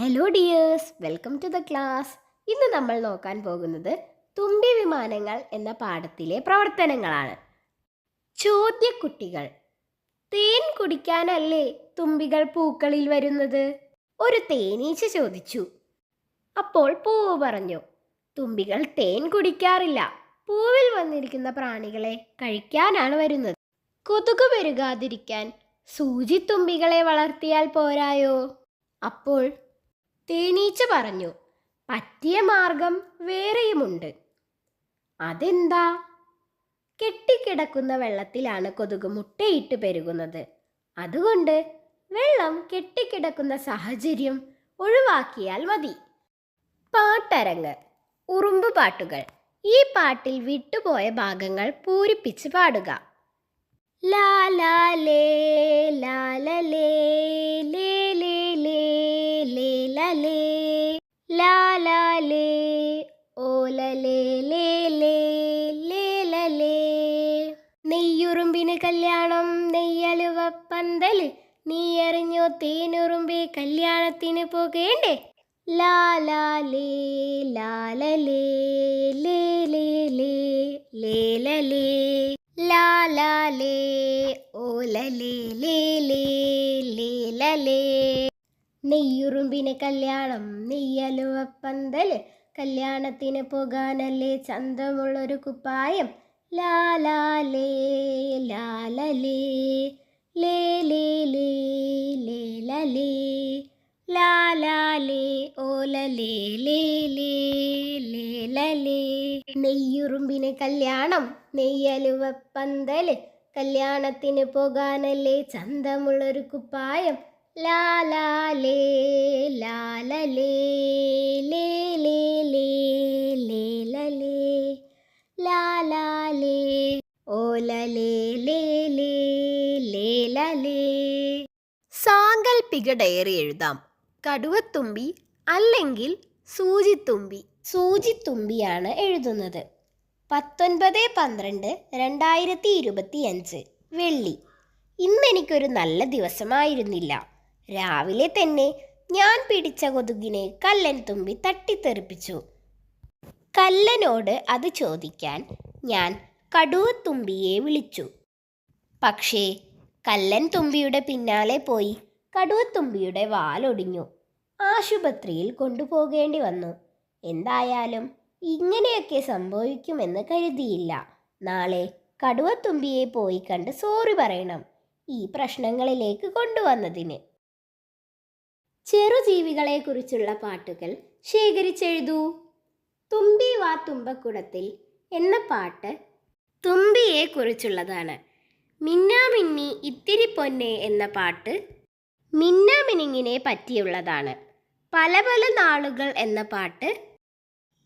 Hello dears welcome to the class ഇന്ന് നമ്മൾ നോക്കാൻ പോകുന്നത് തുമ്പി വിമാനങ്ങൾ എന്ന പാഠത്തിലെ പ്രവർത്തനങ്ങളാണ്. ചോദ്യക്കുട്ടികൾ. തേൻ കുടിക്കാനല്ലേ തുമ്പികൾ പൂക്കളിൽ വരുന്നത്? ഒരു തേനീച്ച ചോദിച്ചു. അപ്പോൾ പൂവ് പറഞ്ഞു തുമ്പികൾ തേൻ കുടിക്കാറില്ല. പൂവിൽ വന്നിരിക്കുന്ന പ്രാണികളെ കഴിക്കാനാണ് വരുന്നത്. കൊതുക് പെരുകാതിരിക്കാൻ സൂചിത്തുമ്പികളെ വളർത്തിയാൽ പോരായോ? അപ്പോൾ തേനീച്ച പറഞ്ഞു പറ്റിയ മാർഗം വേറെയുമുണ്ട്. അതെന്താ? കെട്ടിക്കിടക്കുന്ന വെള്ളത്തിലാണ് കൊതുക് മുട്ടയിട്ട് പെരുകുന്നത്. അതുകൊണ്ട് വെള്ളം കെട്ടിക്കിടക്കുന്ന സാഹചര്യം ഒഴിവാക്കിയാൽ മതി. പാട്ടരങ്ങ് ഉറുമ്പ് പാട്ടുകൾ ഈ പാട്ടിൽ വിട്ടുപോയ ഭാഗങ്ങൾ പൂരിപ്പിച്ച് പാടുക. ലാലലേ ലേ ലാ ല ലേ ലേ ലേ ലേ ലേ ലാലാലേ ലേ ലാ ലാ ലേ ഓ ലേ ലേ ലേ ലേ ല ലേ നെയ്യുറുമ്പിന് കല്യാണം നെയ്യലുവ പന്തൽ നീ അറിഞ്ഞോ തേനുറുമ്പി കല്യാണത്തിന് പോകേണ്ടേ? ലാലാലേ ലാലലേ ലേ ലാ ല ലേ ലേ ലേ നെയ്യുറുമ്പിന് കല്യാണം നെയ്യലുവ പന്തൽ കല്യാണത്തിന് പോകാനല്ലേ ചന്തമുള്ളൊരു കുപ്പായം. ലാലാലേ ലാലലേ ലേ ലാ ല ലേലലേ ലാലാലേ ഓലലേ ല ലേ ലേലലേ നെയ്യുറുമ്പിന് കല്യാണം നെയ്യലുവ പന്തൽ കല്യാണത്തിന് പോകാനല്ലേ ചന്തമുള്ളൊരു കുപ്പായം. ലാ ലാ ലേ ലാ ല ലേ ലേ ലേ ലേ ലേ ല ലേ ലാ ലാ ലേ ഓ ല ലേ ലേ ലേ ലേ ല ലേ. സാങ്കൽപ്പിക ഡയറി എഴുതാം. കടുവത്തുമ്പി അല്ലെങ്കിൽ സൂചിത്തുമ്പി. സൂചിത്തുമ്പിയാണ് എഴുതുന്നത്. പത്തൊൻപത് പന്ത്രണ്ട് രണ്ടായിരത്തി ഇരുപത്തി അഞ്ച് വെള്ളി ഇന്നെനിക്കൊരു നല്ല ദിവസമായിരുന്നില്ല. രാവിലെ തന്നെ ഞാൻ പിടിച്ച കൊതുകിനെ കല്ലൻ തുമ്പി തട്ടിത്തെറിപ്പിച്ചു. കല്ലനോട് അത് ചോദിക്കാൻ ഞാൻ കടുവ തുമ്പിയെ വിളിച്ചു. പക്ഷേ കല്ലൻ തുമ്പിയുടെ പിന്നാലെ പോയി കടുവ കടുവത്തുമ്പിയുടെ വാലൊടിഞ്ഞു ആശുപത്രിയിൽ കൊണ്ടുപോകേണ്ടി വന്നു. എന്തായാലും ഇങ്ങനെയൊക്കെ സംഭവിക്കുമെന്ന് കരുതിയില്ല. നാളെ കടുവത്തുമ്പിയെ പോയി കണ്ട് സോറി പറയണം ഈ പ്രശ്നങ്ങളിലേക്ക് കൊണ്ടുവന്നതിന്. ചെറുജീവികളെക്കുറിച്ചുള്ള പാട്ടുകൾ ശേഖരിച്ചെഴുതൂ. തുമ്പി വാ തുമ്പക്കുടത്തിൽ എന്ന പാട്ട് തുമ്പിയെ കുറിച്ചുള്ളതാണ് മിന്നാമിന്നി ഇത്തിരി പൊന്നെ എന്ന പാട്ട് മിന്നാമിനിങ്ങിനെ പറ്റിയുള്ളതാണ്. പല പല നാളുകൾ എന്ന പാട്ട്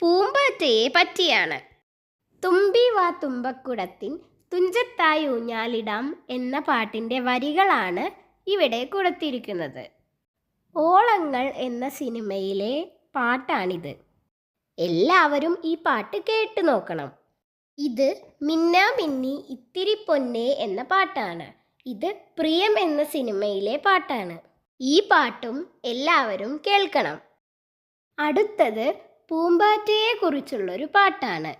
പൂമ്പാറ്റയെ പറ്റിയാണ്. തുമ്പി വാ തുമ്പക്കുടത്തിൻ തുഞ്ചത്തായി ഊഞ്ഞാലിടാം എന്ന പാട്ടിന്റെ വരികളാണ് ഇവിടെ കൊടുത്തിരിക്കുന്നത്. ഓളങ്ങൾ എന്ന സിനിമയിലെ പാട്ടാണിത്. എല്ലാവരും ഈ പാട്ട് കേട്ടു നോക്കണം. ഇത് മിന്നാ മിന്നി ഇത്തിരി പൊന്നേ എന്ന പാട്ടാണ്. ഇത് പ്രിയം എന്ന സിനിമയിലെ പാട്ടാണ്. ഈ പാട്ടും എല്ലാവരും കേൾക്കണം. അടുത്തത് പൂമ്പാറ്റയെ കുറിച്ചുള്ളൊരു പാട്ടാണ്.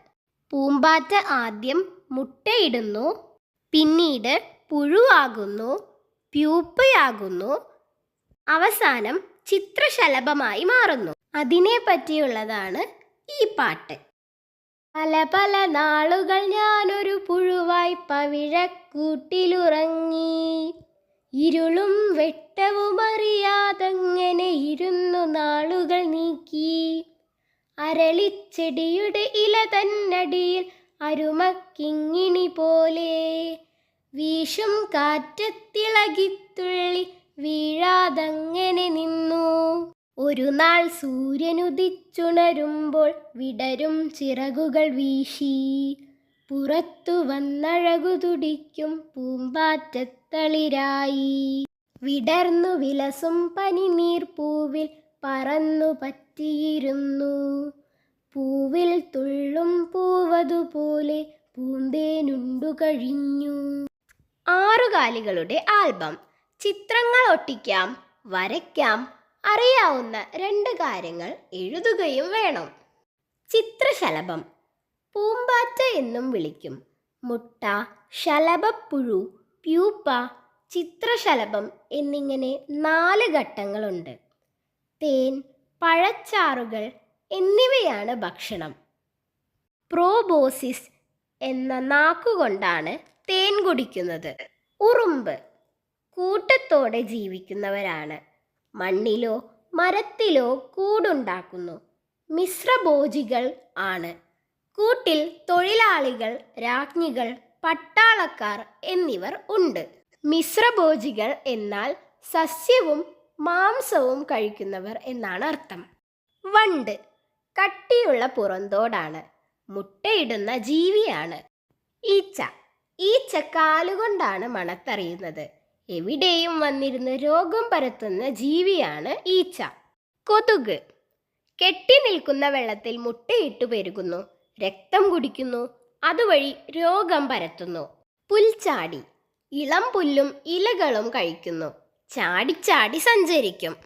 പൂമ്പാറ്റ ആദ്യം മുട്ടയിടുന്നു പിന്നീട് പുഴുവാകുന്നു പ്യൂപ്പയാകുന്നു അവസാനം ചിത്രശലഭമായി മാറുന്നു. അതിനെ പറ്റിയുള്ളതാണ് ഈ പാട്ട്. പല പല നാളുകൾ ഞാനൊരു പുഴുവായി പവിഴക്കൂട്ടിലുറങ്ങി. ഇരുളും വെട്ടവും അറിയാതങ്ങനെ ഇരുന്നു നാളുകൾ നീക്കി. അരളിച്ചെടിയുടെ ഇല തന്നടിയിൽ അരുമക്കിങ്ങിണി പോലെ. വീശും കാറ്റത്തിളകിത്തുള്ളി വീഴാതങ്ങനെ നിന്നു. ഒരു നാൾ സൂര്യനുദിച്ചുണരുമ്പോൾ വിടരും ചിറകുകൾ വീശി. പുറത്തു വന്നഴകു തുടിക്കും പൂമ്പാറ്റത്തളിരായി. വിടർന്നു വിലസും പനിനീർപ്പൂവിൽ പറന്നു പറ്റിയിരുന്നു. പൂവിൽ തുള്ളും പൂവതുപോലെ പൂന്തേനുണ്ടു കഴിഞ്ഞു. ആറുകാലികളുടെ ആൽബം ചിത്രങ്ങൾ ഒട്ടിക്കാം വരയ്ക്കാം അറിയാവുന്ന രണ്ട് കാര്യങ്ങൾ എഴുതുകയും വേണം. ചിത്രശലഭം പൂമ്പാറ്റ എന്നും വിളിക്കും. മുട്ട ശലഭപ്പുഴു പ്യൂപ്പ ചിത്രശലഭം എന്നിങ്ങനെ നാല് ഘട്ടങ്ങളുണ്ട്. തേൻ പഴച്ചാറുകൾ എന്നിവയാണ് ഭക്ഷണം. പ്രോബോസിസ് എന്ന നാക്കുകൊണ്ടാണ് തേൻ കുടിക്കുന്നത്. ഉറുമ്പ് കൂട്ടത്തോടെ ജീവിക്കുന്നവരാണ്. മണ്ണിലോ മരത്തിലോ കൂടുണ്ടാക്കുന്നു. മിശ്രഭോജികൾ ആണ്. കൂട്ടിൽ തൊഴിലാളികൾ രാജ്ഞികൾ പട്ടാളക്കാർ എന്നിവർ ഉണ്ട്. മിശ്രഭോജികൾ എന്നാൽ സസ്യവും മാംസവും കഴിക്കുന്നവർ എന്നാണ് അർത്ഥം. വണ്ട് കട്ടിയുള്ള പുറന്തോടാണ്. മുട്ടയിടുന്ന ജീവിയാണ്. ഈച്ച. ഈച്ച കാലുകൊണ്ടാണ് മണത്തറിയുന്നത്. എവിടെയും വന്നിരുന്ന് രോഗം പരത്തുന്ന ജീവിയാണ് ഈച്ച. കൊതുക്. കെട്ടി നിൽക്കുന്ന വെള്ളത്തിൽ മുട്ടയിട്ട് പെരുകുന്നു. രക്തം കുടിക്കുന്നു. അതുവഴി രോഗം പരത്തുന്നു. പുൽച്ചാടി. ഇളം പുല്ലും ഇലകളും കഴിക്കുന്നു. ചാടിച്ചാടി സഞ്ചരിക്കും.